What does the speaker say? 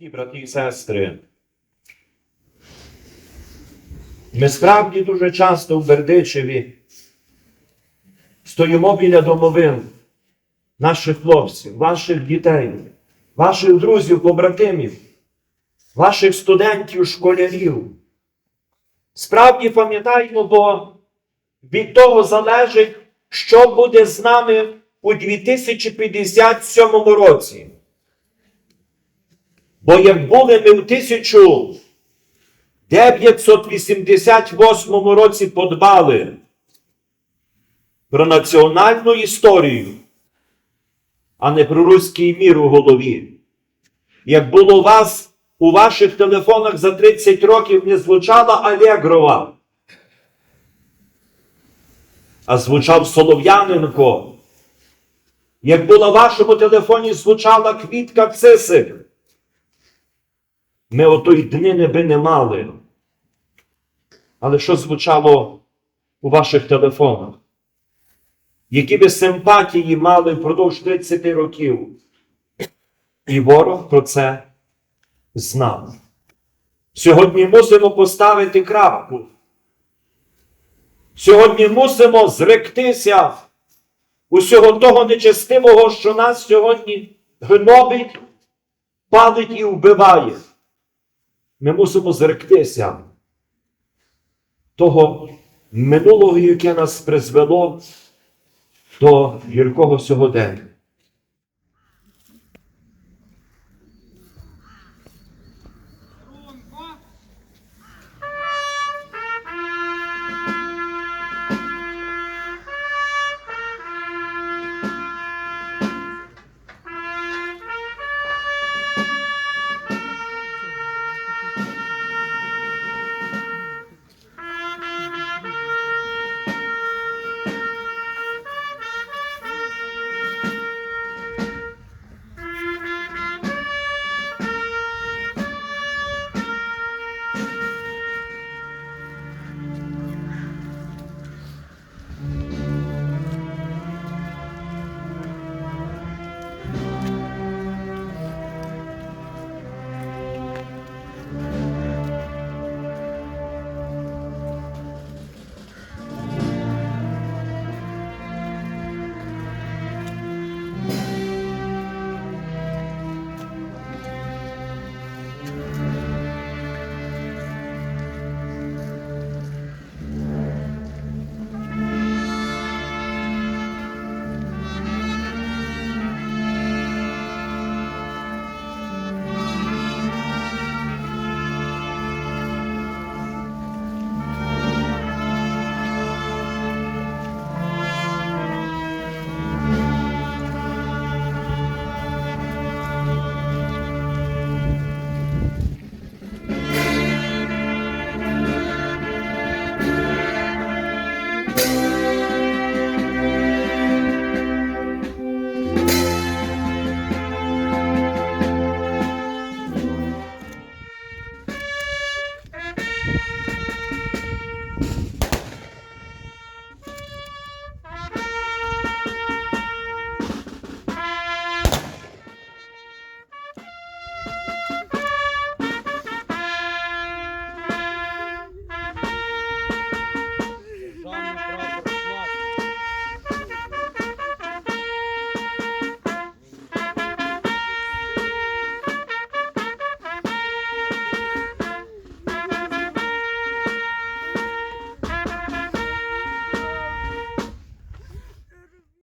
Дорогі брати і сестри, ми справді дуже часто в Бердичеві стоїмо біля домовин наших хлопців, ваших дітей, ваших друзів, побратимів, ваших студентів, школярів. Справді пам'ятаємо, бо від того залежить, що буде з нами у 2057 році. Бо як були ми в 1988 році подбали про національну історію, а не про руський мір у голові. Як було вас у ваших телефонах за 30 років не звучала Алегрова, а звучав Солов'яненко. Як було в вашому телефоні звучала квітка Цисик, ми отої днини би не мали. Але що звучало у ваших телефонах? Які ви симпатії мали впродовж 30 років? І ворог про це знав. Сьогодні мусимо поставити крапку. Сьогодні мусимо зректися усього того нечестивого, що нас сьогодні гнобить, палить і вбиває. Ми мусимо зректися того минулого, яке нас призвело до гіркого сьогодення.